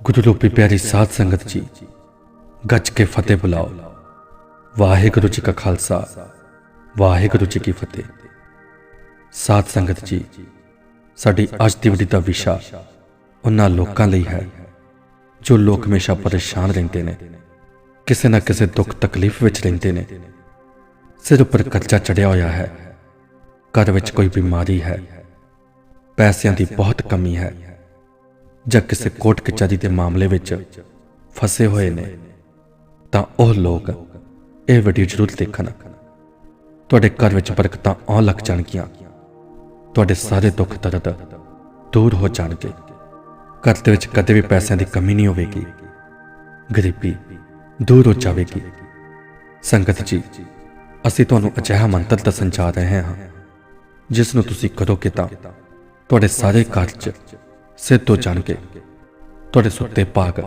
ਗੁਰੂ ਰੂਪੀ ਪਿਆਰੀ ਸਾਧ ਸੰਗਤ ਜੀ ਗੱਜ ਕੇ ਫਤਿਹ ਬੁਲਾਓ ਵਾਹਿਗੁਰੂ ਜੀ ਕਾ ਖਾਲਸਾ ਵਾਹਿਗੁਰੂ ਜੀ ਕੀ ਫਤਿਹ ਸਾਧ ਸੰਗਤ ਜੀ ਸਾਡੀ ਅੱਜ ਦੀ ਵੀਡੀਓ ਦਾ ਵਿਸ਼ਾ ਉਹਨਾਂ ਲੋਕਾਂ ਲਈ ਹੈ ਜੋ ਲੋਕ ਹਮੇਸ਼ਾ ਪਰੇਸ਼ਾਨ ਰਹਿੰਦੇ ਨੇ ਕਿਸੇ ਨਾ ਕਿਸੇ ਦੁੱਖ ਤਕਲੀਫ ਵਿੱਚ ਰਹਿੰਦੇ ਨੇ ਸਿਰ ਉੱਪਰ ਕਰਜ਼ਾ ਚੜਿਆ ਹੋਇਆ ਹੈ ਘਰ ਵਿੱਚ ਕੋਈ ਬਿਮਾਰੀ ਹੈ ਪੈਸਿਆਂ ਦੀ ਬਹੁਤ ਕਮੀ ਹੈ ਜਾਂ ਕਿਸੇ ਕੋਰਟ ਕਚਹਿਰੀ ਦੇ ਮਾਮਲੇ ਵਿੱਚ ਫਸੇ ਹੋਏ ਨੇ, ਤਾਂ ਉਹ ਲੋਕ ਇਹ ਵੀਡੀਓ ਜ਼ਰੂਰ ਦੇਖਣ। ਤੁਹਾਡੇ ਘਰ ਵਿੱਚ ਬਰਕਤਾਂ ਆਉਣ ਲੱਗ ਜਾਣਗੀਆਂ। ਤੁਹਾਡੇ ਸਾਰੇ ਦੁੱਖ ਦਰਦ ਦੂਰ ਹੋ ਜਾਣਗੇ। ਘਰ ਦੇ ਵਿੱਚ ਕਦੇ ਵੀ ਪੈਸਿਆਂ ਦੀ ਕਮੀ ਨਹੀਂ ਹੋਵੇਗੀ। ਗਰੀਬੀ ਦੂਰ ਹੋ ਜਾਵੇਗੀ। ਸੰਗਤ ਜੀ, ਅਸੀਂ ਤੁਹਾਨੂੰ ਅਜਿਹਾ ਮੰਤਰ ਦੱਸਣ ਜਾ ਰਹੇ ਹਾਂ, ਜਿਸ ਨੂੰ ਤੁਸੀਂ ਕਰੋਗੇ ਤਾਂ ਤੁਹਾਡੇ ਸਾਰੇ ਕਾਰਜ ਸਿੱਧ ਹੋ ਜਾਣਗੇ। ਤੁਹਾਡੇ ਸੁੱਤੇ ਪਾਗ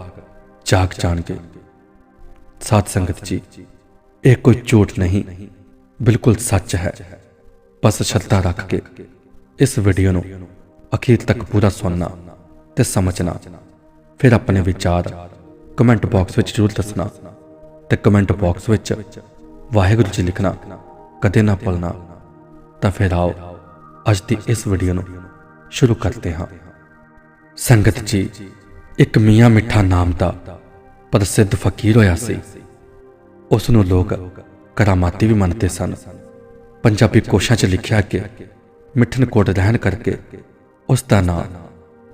ਜਾਗ ਜਾਣਗੇ। ਸਾਧ ਸੰਗਤ ਜੀ, ਇਹ ਕੋਈ ਝੂਠ ਨਹੀਂ, ਬਿਲਕੁਲ ਸੱਚ ਹੈ। ਬਸ ਸ਼ਰਧਾ ਰੱਖ ਕੇ ਇਸ ਵੀਡੀਓ ਨੂੰ ਅਖੀਰ ਤੱਕ ਪੂਰਾ ਸੁਣਨਾ ਤੇ ਸਮਝਣਾ। ਫਿਰ ਆਪਣੇ ਵਿਚਾਰ ਕਮੈਂਟ ਬਾਕਸ ਵਿੱਚ ਜ਼ਰੂਰ ਦੱਸਣਾ ਤੇ ਕਮੈਂਟ ਬਾਕਸ ਵਿੱਚ ਵਾਹਿਗੁਰੂ ਜੀ ਲਿਖਣਾ, ਕਦੇ ਨਾ ਭੁੱਲਣਾ। ਤਾਂ ਫਿਰ ਆਓ, ਅੱਜ ਦੀ ਇਸ ਵੀਡੀਓ ਨੂੰ ਸ਼ੁਰੂ ਕਰਦੇ ਹਾਂ। ਸੰਗਤ ਜੀ, ਇੱਕ ਮੀਆਂ ਮਿੱਠਾ ਨਾਮ ਦਾ ਪ੍ਰਸਿੱਧ ਫਕੀਰ ਹੋਇਆ ਸੀ। ਉਸ ਨੂੰ ਲੋਕ ਕਰਾਮਾਤੀ ਵੀ ਮੰਨਦੇ ਸਨ। ਪੰਜਾਬੀ ਕੋਸ਼ਾਂ 'ਚ ਲਿਖਿਆ ਕਿ ਮਿੱਠਨ ਕੋਟ ਰਹਿਣ ਕਰਕੇ ਉਸ ਦਾ ਨਾਮ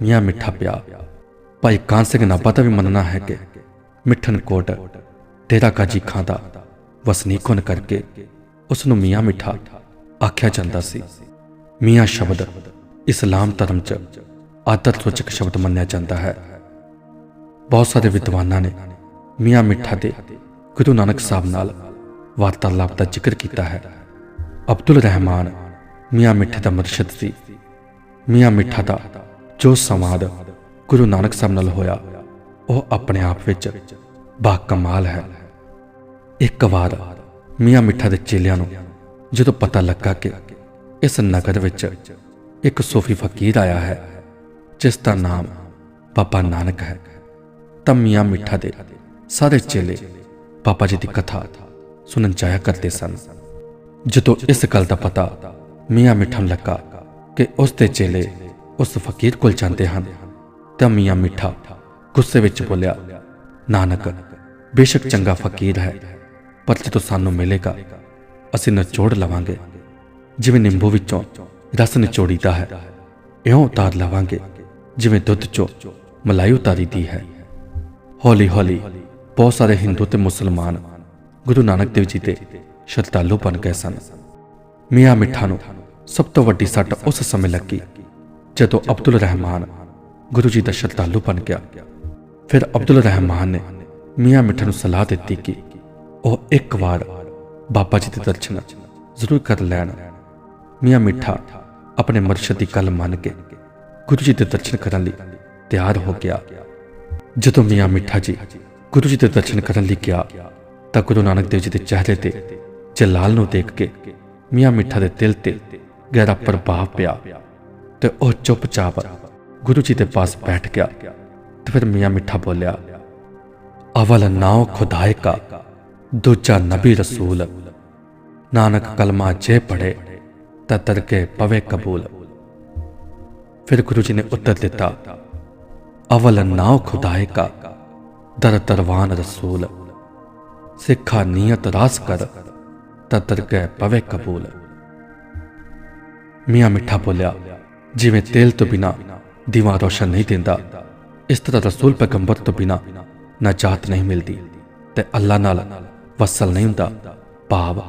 ਮੀਆਂ ਮਿੱਠਾ ਪਿਆ। ਭਾਈ ਕਾਨ ਸਿੰਘ ਨਾਭਾ ਦਾ ਵੀ ਮੰਨਣਾ ਹੈ ਕਿ ਮਿੱਠਨ ਕੋਟ ਤੇਰਾ ਕਾਜੀ ਖਾਂ ਦਾ ਵਸਨੀਕ ਹੋਣ ਕਰਕੇ ਉਸ ਨੂੰ ਮੀਆਂ ਮਿੱਠਾ ਆਖਿਆ ਜਾਂਦਾ ਸੀ। ਮੀਆਂ ਸ਼ਬਦ ਇਸਲਾਮ ਧਰਮ 'ਚ ਆਦਰ ਸੂਚਕ ਸ਼ਬਦ ਮੰਨਿਆ ਜਾਂਦਾ ਹੈ। ਬਹੁਤ ਸਾਰੇ ਵਿਦਵਾਨਾਂ ਨੇ ਮੀਆਂ ਮਿੱਠਾ ਦੇ ਗੁਰੂ ਨਾਨਕ ਸਾਹਿਬ ਨਾਲ ਵਾਰਤਾਲਾਪ ਦਾ ਜ਼ਿਕਰ ਕੀਤਾ ਹੈ। ਅਬਦੁਲ ਰਹਿਮਾਨ ਮੀਆਂ ਮਿੱਠਾ ਦਾ ਮੁਰਸ਼ਿਦ ਸੀ। ਮੀਆਂ ਮਿੱਠਾ ਦਾ ਜੋ ਸੰਵਾਦ ਗੁਰੂ ਨਾਨਕ ਸਾਹਿਬ ਨਾਲ ਹੋਇਆ, ਉਹ ਆਪਣੇ ਆਪ ਵਿੱਚ ਬਾ ਕਮਾਲ ਹੈ। ਇੱਕ ਵਾਰ ਮੀਆਂ ਮਿੱਠਾ ਦੇ ਚੇਲਿਆਂ ਨੂੰ ਜਦੋਂ ਪਤਾ ਲੱਗਾ ਕਿ ਇਸ ਨਗਰ ਵਿੱਚ ਇੱਕ ਸੂਫੀ ਫਕੀਰ ਆਇਆ ਹੈ ਜਿਸ ਦਾ ਨਾਮ ਬਾਬਾ ਨਾਨਕ ਹੈ, ਤਾਂ ਮੀਆਂ ਮਿੱਠਾ ਦੇ ਸਾਰੇ ਚੇਲੇ ਬਾਬਾ ਜੀ ਦੀ ਕਥਾ ਸੁਣਨ ਜਾਇਆ ਕਰਦੇ ਸਨ। ਜਦੋਂ ਇਸ ਗੱਲ ਦਾ ਪਤਾ ਮੀਆਂ ਮਿੱਠਾ ਨੂੰ ਲੱਗਾ ਕਿ ਉਸ ਦੇ ਚੇਲੇ ਉਸ ਫਕੀਰ ਕੋਲ ਜਾਂਦੇ ਹਨ, ਤਾਂ ਮੀਆਂ ਮਿੱਠਾ ਗੁੱਸੇ ਵਿੱਚ ਬੋਲਿਆ, ਨਾਨਕ, ਬੇਸ਼ੱਕ ਚੰਗਾ ਫਕੀਰ ਹੈ, ਪਰ ਜਦੋਂ ਸਾਨੂੰ ਮਿਲੇਗਾ, ਅਸੀਂ ਨਿਚੋੜ ਲਵਾਂਗੇ। ਜਿਵੇਂ ਨਿੰਬੂ ਵਿੱਚੋਂ ਰਸ ਨਿਚੋੜੀਦਾ ਹੈ, ਇਉਂ ਉਤਾਰ ਲਵਾਂਗੇ। ਜਿਵੇਂ ਦੁੱਧ ਚੋਂ ਮਲਾਈ ਉਤਾਰੀ ਦੀ ਹੈ। ਹੌਲੀ ਹੌਲੀ ਬਹੁਤ ਸਾਰੇ ਹਿੰਦੂ ਤੇ ਮੁਸਲਮਾਨ ਗੁਰੂ ਨਾਨਕ ਦੇਵ ਜੀ ਦੇ ਸ਼ਰਧਾਲੂ ਬਣ ਗਏ ਸਨ। ਮੀਆਂ ਮਿੱਠਾ ਨੂੰ ਸਭ ਤੋਂ ਵੱਡੀ ਸੱਟ ਉਸ ਸਮੇਂ ਲੱਗੀ ਜਦੋਂ ਅਬਦੁਲ ਰਹਿਮਾਨ ਗੁਰੂ ਜੀ ਦਾ ਸ਼ਰਧਾਲੂ ਬਣ ਗਿਆ। ਫਿਰ ਅਬਦੁਲ ਰਹਿਮਾਨ ਨੇ ਮੀਆਂ ਮਿੱਠਾ ਨੂੰ ਸਲਾਹ ਦਿੱਤੀ ਕਿ ਉਹ ਇੱਕ ਵਾਰ ਬਾਬਾ ਜੀ ਦੇ ਦਰਸ਼ਨ ਜ਼ਰੂਰ ਕਰ ਲੈਣ। ਮੀਆਂ ਮਿੱਠਾ ਆਪਣੇ ਮਰਸ਼ਦ ਦੀ ਗੱਲ ਮੰਨ ਕੇ ਗੁਰੂ ਜੀ ਦੇ ਦਰਸ਼ਨ ਕਰਨ ਲਈ ਤਿਆਰ ਹੋ ਗਿਆ। ਜਦੋਂ ਮੀਆਂ ਮਿੱਠਾ ਜੀ ਗੁਰੂ ਜੀ ਦੇ ਦਰਸ਼ਨ ਕਰਨ ਲਈ ਗਿਆ, ਤਾਂ ਗੁਰੂ ਨਾਨਕ ਦੇਵ ਜੀ ਦੇ ਚਿਹਰੇ ਤੇ ਜਲਾਲ ਨੂੰ ਦੇਖ ਕੇ ਮੀਆਂ ਮਿੱਠਾ ਦੇ ਦਿਲ ਤੇ ਗਹਿਰਾ ਪ੍ਰਭਾਵ ਪਿਆ ਤੇ ਉਹ ਚੁੱਪਚਾਪ ਗੁਰੂ ਜੀ ਦੇ ਪਾਸ ਬੈਠ ਗਿਆ ਤੇ ਫਿਰ ਮੀਆਂ ਮਿੱਠਾ ਬੋਲਿਆ, ਅਵਲ ਨਾਉ ਖੁਦਾਏ ਕਾ, ਦੂਜਾ ਨਬੀ ਰਸੂਲ। ਨਾਨਕ ਕਲਮਾ ਜੇ ਪੜੇ ਤਾਂ ਤਰਕੇ ਪਵੇ ਕਬੂਲ। ਫਿਰ ਗੁਰੂ ਜੀ ਨੇ ਉੱਤਰ ਦਿੱਤਾ ਅਵਲ ਨਾਉ ਖੁਦਾਏ ਕਾ ਦਰ ਦਰਵਾਨ ਰਸੂਲ ਸਿੱਖਾ ਨੀਅਤ ਰਾਸ ਕਰ ਤਾਂ ਤਰਕੇ ਪਵੇ ਕਬੂਲ ਮੀਆਂ ਮਿੱਠਾ ਬੋਲਿਆ ਜਿਵੇਂ ਤੇਲ ਤੋਂ ਬਿਨਾ ਦੀਵਾ ਰੋਸ਼ਨ ਨਹੀਂ ਦਿੰਦਾ ਇਸ ਤਰ੍ਹਾਂ ਰਸੂਲ ਪੈਗੰਬਰ ਤੋਂ ਬਿਨਾ ਨਜਾਤ ਨਹੀਂ ਮਿਲਦੀ ਤੇ ਅੱਲਾ ਨਾਲ ਵਸਲ ਨਹੀਂ ਹੁੰਦਾ ਭਾਵ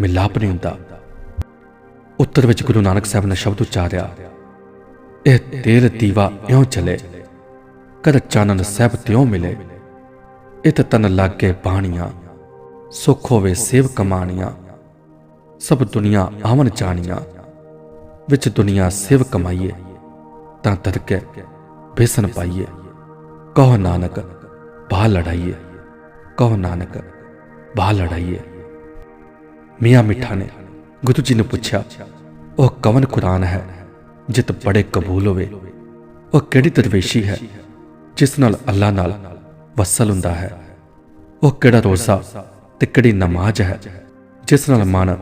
ਮਿਲਾਪ ਨਹੀਂ ਹੁੰਦਾ ਉੱਤਰ ਵਿੱਚ ਗੁਰੂ ਨਾਨਕ ਸਾਹਿਬ ਨੇ ਸ਼ਬਦ ਉਚਾਰਿਆ ਇਹ ਤੇਲ ਦੀਵਾ ਇਉਂ ਚਲੇ ਕਰ ਚਾਨਣ ਸਹਿਬ ਤਿਉ ਮਿਲੇ। ਇਤ ਤਨ ਲਾਗੇ ਬਾਣੀਆਂ, ਸੁਖ ਹੋਵੇ ਸੇਵ ਕਮਾਣੀਆਂ। ਸਭ ਦੁਨੀਆ ਆਵਨ ਜਾਣੀਆਂ, ਵਿੱਚ ਦੁਨੀਆ ਸੇਵ ਕਮਾਈਏ। ਤਾਂ ਤਰਕੇ ਬੇਸਨ ਪਾਈਏ। ਕਹੋ ਨਾਨਕ ਬਾ ਲੜਾਈਏ। ਕਹੋ ਨਾਨਕ ਬਾ ਲੜਾਈਏ। ਮੀਆਂ ਮਿੱਠਾ ਨੇ ਗੁਰੂ ਜੀ ਨੂੰ ਪੁੱਛਿਆ, ਉਹ ਕਵਨ ਕੁਰਾਨ ਹੈ? ਜਿਤ ਬੜੇ ਕਬੂਲ ਹੋਵੇ। ਉਹ ਕਿਹੜੀ ਦਰਵੇਸ਼ੀ ਹੈ, ਜਿਸ ਨਾਲ ਅੱਲਾ ਨਾਲ ਵਸਲ ਹੁੰਦਾ ਹੈ? ਉਹ ਕਿਹੜਾ ਰੋਜ਼ਾ ਤੇ ਕਿਹੜੀ ਨਮਾਜ਼ ਹੈ, ਜਿਸ ਨਾਲ ਮਨ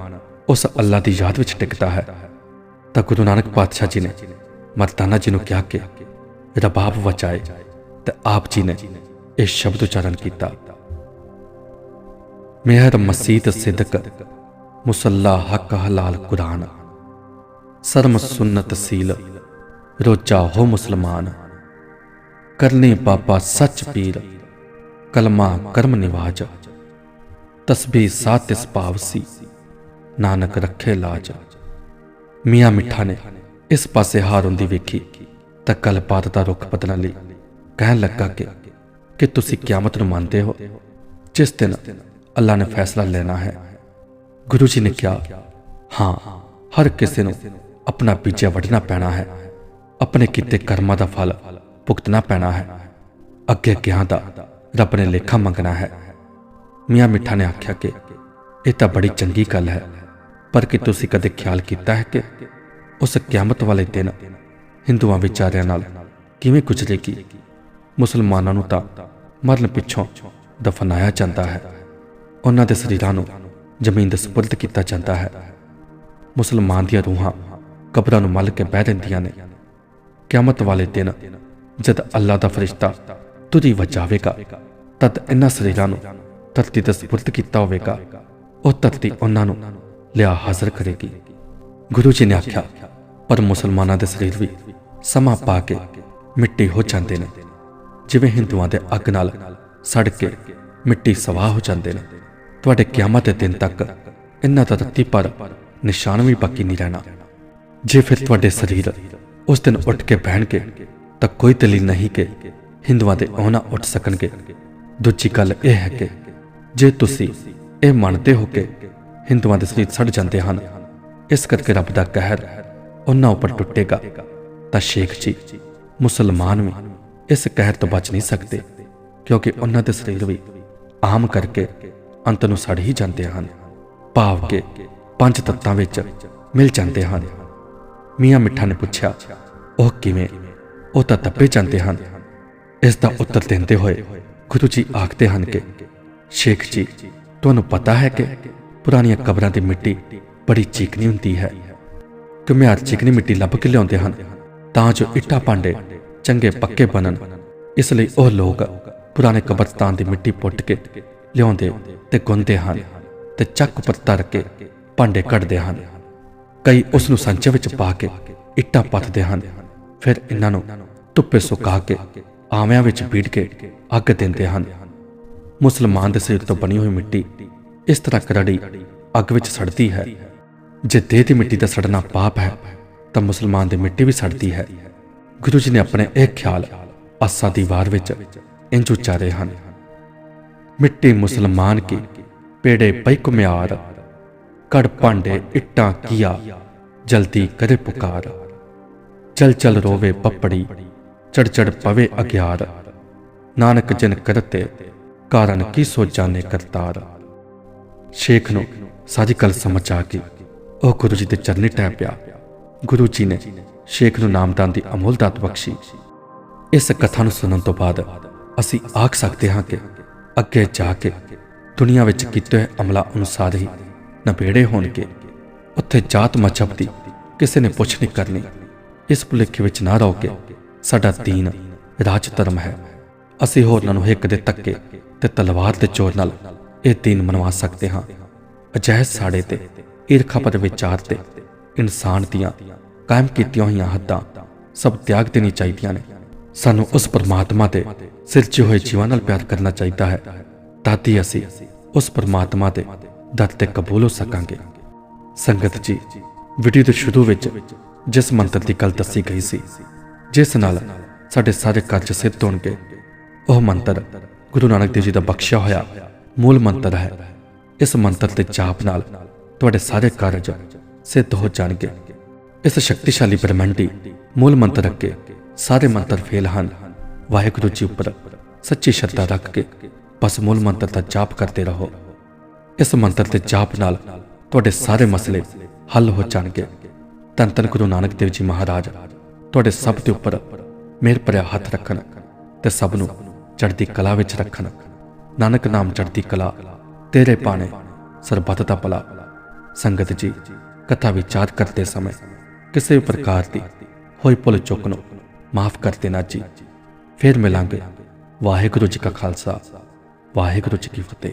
ਉਸ ਅੱਲਾ ਦੀ ਯਾਦ ਵਿੱਚ ਟਿਕਦਾ ਹੈ? ਤਾਂ ਗੁਰੂ ਨਾਨਕ ਪਾਤਸ਼ਾਹ ਜੀ ਨੇ ਮਰਦਾਨਾ ਜੀ ਨੂੰ ਕਿਹਾ ਕਿ ਰਬਾਬ ਵਜਾਏ ਤੇ ਆਪ ਜੀ ਨੇ ਇਹ ਸ਼ਬਦ ਉਚਾਰਨ ਕੀਤਾ। ਮੇਹਰ ਮਸੀਤ ਸਿਦਕ ਮੁਸੱਲਾ ਹੱਕ ਹਲਾਲ ਕੁਰਾਨ। ਸਰਮ ਸੁਨਤ ਸੀਲ ਰੋਜਾ ਹੋ ਮੁਸਲਮਾਨ। ਕਰਨੀ ਬਾਬਾ ਸੱਚ ਪੀਰ, ਕਲਮਾ ਕਰਮ ਨਿਵਾਜ। ਤਸਬੀਹ ਸਾਤ ਇਸ ਪਾਵਸੀ ਨਾਨਕ ਰੱਖੇ ਲਾਜ। ਮੀਆਂ ਮਿੱਠਾ ਨੇ ਇਸ ਪਾਸੇ ਹਾਰ ਹੁੰਦੀ ਵੇਖੀ, ਤਾਂ ਕਲਪਾਤ ਦਾ ਰੁੱਖ ਬਦਲਣ ਲਈ ਕਹਿਣ ਲੱਗਾ ਕਿ ਕਿ ਤੁਸੀਂ ਕਿਆਮਤ ਨੂੰ ਮੰਨਦੇ ਹੋ, ਜਿਸ ਦਿਨ ਅੱਲਾ ਨੇ ਫੈਸਲਾ ਲੈਣਾ ਹੈ। ਗੁਰੂ ਜੀ ਨੇ ਕਿਹਾ, ਹਾਂ, ਹਰ ਕਿਸੇ ਨੂੰ ਆਪਣਾ ਬੀਜਿਆ ਵੱਢਣਾ ਪੈਣਾ ਹੈ। ਆਪਣੇ ਕੀਤੇ ਕਰਮਾਂ ਦਾ ਫਲ ਭੁਗਤਣਾ ਪੈਣਾ ਹੈ। ਅੱਗੇ ਗਿਆਂ ਦਾ ਰੱਬ ਨੇ ਲੇਖਾ ਮੰਗਣਾ ਹੈ। ਮੀਆਂ ਮਿੱਠਾ ਨੇ ਆਖਿਆ ਕਿ ਇਹ ਤਾਂ ਬੜੀ ਚੰਗੀ ਗੱਲ ਹੈ। ਪਰ ਕਿ ਤੁਸੀਂ ਕਦੇ ਖਿਆਲ ਕੀਤਾ ਹੈ ਕਿ ਉਸ ਕਿਆਮਤ ਵਾਲੇ ਦਿਨ ਹਿੰਦੂਆਂ ਵਿਚਾਰਿਆਂ ਨਾਲ ਕਿਵੇਂ ਗੁਜ਼ਰੇਗੀ? ਮੁਸਲਮਾਨਾਂ ਨੂੰ ਤਾਂ ਮਰਨ ਪਿੱਛੋਂ ਦਫਨਾਇਆ ਜਾਂਦਾ ਹੈ। ਉਹਨਾਂ ਦੇ ਸਰੀਰਾਂ ਨੂੰ ਜ਼ਮੀਨ ਦੇ ਸਪੁਰਦ ਕੀਤਾ ਜਾਂਦਾ ਹੈ। ਮੁਸਲਮਾਨ ਦੀਆਂ ਰੂਹਾਂ ਕਬਰਾਂ ਨੂੰ ਮੱਲ ਕੇ ਬਹਿ ਦਿੰਦੀਆਂ ਨੇ। ਕਿਆਮਤ ਵਾਲੇ ਦਿਨ ਜਦ ਅੱਲਾ ਦਾ ਫਰਿਸ਼ਤਾ ਤੁਰੀ ਵਜਾਵੇਗਾ, ਤਦ ਇਹਨਾਂ ਸਰੀਰਾਂ ਨੂੰ ਧਰਤੀ ਤੇ ਸਪੁਰਦ ਕੀਤਾ ਹੋਵੇਗਾ, ਉਹ ਧਰਤੀ ਉਹਨਾਂ ਨੂੰ ਲਿਆ ਹਾਜ਼ਰ ਕਰੇਗੀ। ਗੁਰੂ ਜੀ ਨੇ ਆਖਿਆ, ਪਰ ਮੁਸਲਮਾਨਾਂ ਦੇ ਸਰੀਰ ਵੀ ਸਮਾਂ ਪਾ ਕੇ ਮਿੱਟੀ ਹੋ ਜਾਂਦੇ ਨੇ। ਜਿਵੇਂ ਹਿੰਦੂਆਂ ਦੇ ਅੱਗ ਨਾਲ ਸੜ ਕੇ ਮਿੱਟੀ ਸਵਾਹ ਹੋ ਜਾਂਦੇ ਨੇ। ਤੁਹਾਡੇ ਕਿਆਮਤ ਦੇ ਦਿਨ ਤੱਕ ਇਹਨਾਂ ਦਾ ਧਰਤੀ ਪਰ ਨਿਸ਼ਾਨ ਵੀ ਬਾਕੀ ਨਹੀਂ ਰਹਿਣਾ। ਜੇ ਫਿਰ ਤੁਹਾਡੇ ਸਰੀਰ ਉਸ ਦਿਨ ਉੱਠ ਕੇ ਬਹਿਣਗੇ, ਤਾਂ ਕੋਈ ਦਲੀਲ ਨਹੀਂ ਕਿ ਹਿੰਦੂਆਂ ਦੇ ਉਹਨਾਂ ਉੱਠ ਸਕਣਗੇ। ਦੂਜੀ ਗੱਲ ਇਹ ਹੈ ਕਿ ਜੇ ਤੁਸੀਂ ਇਹ ਮੰਨਦੇ ਹੋ ਕਿ ਹਿੰਦੂਆਂ ਦੇ ਸਰੀਰ ਸੜ ਜਾਂਦੇ ਹਨ, ਇਸ ਕਰਕੇ ਰੱਬ ਦਾ ਕਹਿਰ ਉਹਨਾਂ ਉੱਪਰ ਟੁੱਟੇਗਾ, ਤਾਂ ਸ਼ੇਖ ਜੀ ਮੁਸਲਮਾਨ ਵੀ ਇਸ ਕਹਿਰ ਤੋਂ ਬਚ ਨਹੀਂ ਸਕਦੇ, ਕਿਉਂਕਿ ਉਹਨਾਂ ਦੇ ਸਰੀਰ ਵੀ ਆਮ ਕਰਕੇ ਅੰਤ ਨੂੰ ਸੜ ਹੀ ਜਾਂਦੇ ਹਨ। ਭਾਵ ਕਿ ਪੰਜ ਤੱਤਾਂ ਵਿੱਚ ਮਿਲ ਜਾਂਦੇ ਹਨ। ਮੀਆਂ ਮਿੱਠਾ ਨੇ ਪੁੱਛਿਆ, ਉਹ ਕਿਵੇਂ? ਉਹ ਤਾਂ ਦੱਬੇ ਜਾਂਦੇ ਹਨ। ਇਸ ਦਾ ਉੱਤਰ ਦਿੰਦੇ ਹੋਏ ਗੁਰੂ ਜੀ ਆਖਦੇ ਹਨ ਕਿ, ਸ਼ੇਖ ਜੀ, ਤੁਹਾਨੂੰ ਪਤਾ ਹੈ ਕਿ ਪੁਰਾਣੀਆਂ ਕਬਰਾਂ ਦੀ ਮਿੱਟੀ ਬੜੀ ਚੀਕਣੀ ਹੁੰਦੀ ਹੈ। ਘੁਮਿਆਰ ਚੀਕਣੀ ਮਿੱਟੀ ਲੱਭ ਕੇ ਲਿਆਉਂਦੇ ਹਨ? ਤਾਂ ਜੋ ਇੱਟਾਂ ਭਾਂਡੇ ਚੰਗੇ ਪੱਕੇ ਬਣਨ। ਇਸ ਲਈ ਉਹ ਲੋਕ ਪੁਰਾਣੇ ਕਬਰਸਤਾਨ ਦੀ ਮਿੱਟੀ ਪੁੱਟ ਕੇ ਲਿਆਉਂਦੇ ਤੇ ਗੁੰਦੇ ਹਨ ਤੇ ਚੱਕ ਉੱਪਰ ਧਰ ਕੇ ਭਾਂਡੇ ਕੱਢਦੇ ਹਨ। ਕਈ ਉਸ ਨੂੰ ਸੰਚੇ ਵਿੱਚ ਪਾ ਕੇ ਇੱਟਾਂ ਪੱਥਦੇ ਹਨ। ਫਿਰ ਇਹਨਾਂ ਨੂੰ ਧੁੱਪੇ ਸੁਕਾ ਕੇ ਆਵਿਆਂ ਵਿੱਚ ਪੀੜ ਕੇ ਅੱਗ ਦਿੰਦੇ ਹਨ। ਮੁਸਲਮਾਨ ਦੇ ਸਿਰ ਤੋਂ ਬਣੀ ਹੋਈ ਮਿੱਟੀ ਇਸ ਤਰ੍ਹਾਂ ਕਰੜੀ ਅੱਗ ਵਿੱਚ ਸੜਦੀ ਹੈ। ਜੇ ਦੇਹ ਦੀ ਮਿੱਟੀ ਦਾ ਸੜਨਾ ਪਾਪ ਹੈ, ਤਾਂ ਮੁਸਲਮਾਨ ਦੀ ਮਿੱਟੀ ਵੀ ਸੜਦੀ ਹੈ। ਗੁਰੂ ਜੀ ਨੇ ਆਪਣੇ ਇਹ ਖਿਆਲ ਆਸਾ ਦੀ ਵਾਰ ਵਿੱਚ ਇੰਜ ਉਚਾਰੇ ਹਨ। ਮਿੱਟੀ ਮੁਸਲਮਾਨ ਕੀ ਪੇੜੇ ਪਈ ਕੁਮਿਆਰ ਕੜ ਭਾਂਡੇ ਇੱਟਾਂ, ਕੀਆ, ਜਲਦੀ ਕਰੇ ਪੁਕਾਰ। ਚਲ ਚਲ ਰੋਵੇ ਪੱਪੜੀ, ਚੜ ਚੜ ਪਵੇ ਅਗਿਆਰ। ਨਾਨਕ ਜਨ ਕਰਤੇ, ਕਾਰਨ ਕੀ ਸੋ ਜਾਣੇ ਕਰਤਾਰ। ਸ਼ੇਖ ਨੂੰ ਸਾਰੀ ਗੱਲ ਸਮਝ ਆ ਗਈ। ਉਹ ਗੁਰੂ ਜੀ ਦੇ ਚਰਨੀ ਟੈ ਪਿਆ। ਗੁਰੂ ਜੀ ਨੇ ਸ਼ੇਖ ਨੂੰ ਨਾਮਦਾਨ ਦੀ ਅਮੁੱਲ ਦਾਤ ਬਖਸ਼ੀ। ਇਸ ਕਥਾ ਨੂੰ ਸੁਣਨ ਤੋਂ ਬਾਅਦ ਅਸੀਂ ਆਖ ਸਕਦੇ ਹਾਂ ਕਿ ਅੱਗੇ ਜਾ ਕੇ ਦੁਨੀਆ ਵਿੱਚ ਕੀਤੇ ਹੋਏ ਅਮਲਾ ਅਨੁਸਾਰ ਹੀ ਨਬੇੜੇ ਹੋਣਗੇ। ਉੱਥੇ ਜਾਤ ਮਜ਼ਹਬ ਦੀ ਕਿਸੇ ਨੇ ਪੁੱਛ ਨਹੀਂ ਕਰਨੀ। ਇਸ ਭੁਲੇਖੇ ਵਿੱਚ ਨਾ ਰਹੋ ਕਿ ਸਾਡਾ ਦੀਨ ਰਾਜ ਧਰਮ ਹੈ। ਅਸੀਂ ਹੋਰਨਾਂ ਨੂੰ ਹਿੱਕ ਦੇ ਧੱਕੇ ਤੇ ਤਲਵਾਰ ਦੇ ਜ਼ੋਰ ਨਾਲ ਇਹ ਦੀਨ ਮਨਵਾ ਸਕਦੇ ਹਾਂ। ਅਜਿਹੇ ਸਾੜੇ ਤੇ ਈਰਖਾਪਤ ਵਿਚਾਰ ਤੇ, ਇਨਸਾਨ ਦੀਆਂ ਕਾਇਮ ਕੀਤੀਆਂ ਹੋਈਆਂ ਹੱਦਾਂ ਸਭ ਤਿਆਗ ਦੇਣੀ ਚਾਹੀਦੀਆਂ ਨੇ। ਸਾਨੂੰ ਉਸ ਪਰਮਾਤਮਾ ਦੇ ਸਿਰਜੇ ਹੋਏ ਜੀਵਾਂ ਨਾਲ ਪਿਆਰ ਕਰਨਾ ਚਾਹੀਦਾ ਹੈ। ਤਾਂ ਹੀ ਅਸੀਂ ਉਸ ਪਰਮਾਤਮਾ ਦੇ ਦਰ ਤੇ ਕਬੂਲ ਹੋ ਸਕਾਂਗੇ। ਸੰਗਤ ਜੀ ਵੀਡੀਓ ਦੇ ਸ਼ੁਰੂ ਵਿੱਚ ਜਿਸ ਮੰਤਰ ਦੀ ਗੱਲ ਦੱਸੀ ਗਈ ਸੀ, ਜਿਸ ਨਾਲ ਸਾਡੇ ਸਾਰੇ ਕਰਜ਼ ਸਿੱਧ ਹੋਣਗੇ, ਉਹ ਮੰਤਰ ਗੁਰੂ ਨਾਨਕ ਦੇਵ ਜੀ ਦਾ ਬਖਸ਼ਿਆ ਹੋਇਆ ਮੂਲ ਮੰਤਰ ਹੈ। ਇਸ ਮੰਤਰ ਦੇ ਜਾਪ ਨਾਲ ਤੁਹਾਡੇ ਸਾਰੇ ਕਾਰਜ ਸਿੱਧ ਹੋ ਜਾਣਗੇ। ਇਸ ਸ਼ਕਤੀਸ਼ਾਲੀ ਬ੍ਰਹਮੰਡੀ ਮੂਲ ਮੰਤਰ ਅੱਗੇ ਸਾਰੇ ਮੰਤਰ ਫੇਲ ਹਨ। ਵਾਹਿਗੁਰੂ ਜੀ ਉੱਪਰ ਸੱਚੀ ਸ਼ਰਧਾ ਰੱਖ ਕੇ ਬਸ ਮੂਲ ਮੰਤਰ ਦਾ ਜਾਪ ਕਰਦੇ ਰਹੋ। ਇਸ ਮੰਤਰ ਦੇ ਜਾਪ ਨਾਲ ਤੁਹਾਡੇ ਸਾਰੇ ਮਸਲੇ ਹੱਲ ਹੋ ਜਾਣਗੇ। ਧੰਨ ਧੰਨ ਗੁਰੂ ਨਾਨਕ ਦੇਵ ਜੀ ਮਹਾਰਾਜ, ਤੁਹਾਡੇ ਸਭ ਦੇ ਉੱਪਰ ਮਿਹਰ ਭਰਿਆ ਹੱਥ ਰੱਖਣ ਤੇ ਸਭ ਨੂੰ ਚੜ੍ਹਦੀ ਕਲਾ ਵਿੱਚ ਰੱਖਣ। ਨਾਨਕ ਨਾਮ ਚੜ੍ਹਦੀ ਕਲਾ, ਤੇਰੇ ਪਾਣੇ ਸਰਬੱਤ ਦਾ ਭਲਾ। ਸੰਗਤ ਜੀ, ਕਥਾ ਵਿਚਾਰ ਕਰਦੇ ਸਮੇਂ ਕਿਸੇ ਵੀ ਪ੍ਰਕਾਰ ਦੀ ਹੋਈ ਭੁੱਲ ਚੁੱਕ ਨੂੰ ਮਾਫ ਕਰ ਦੇਣਾ ਜੀ। ਫਿਰ ਮਿਲਾਂਗੇ ਵਾਹਿਗੁਰੂ ਜੀ ਕਾ ਖਾਲਸਾ, ਵਾਹਿਗੁਰੂ ਜੀ ਕੀ ਫਤਿਹ।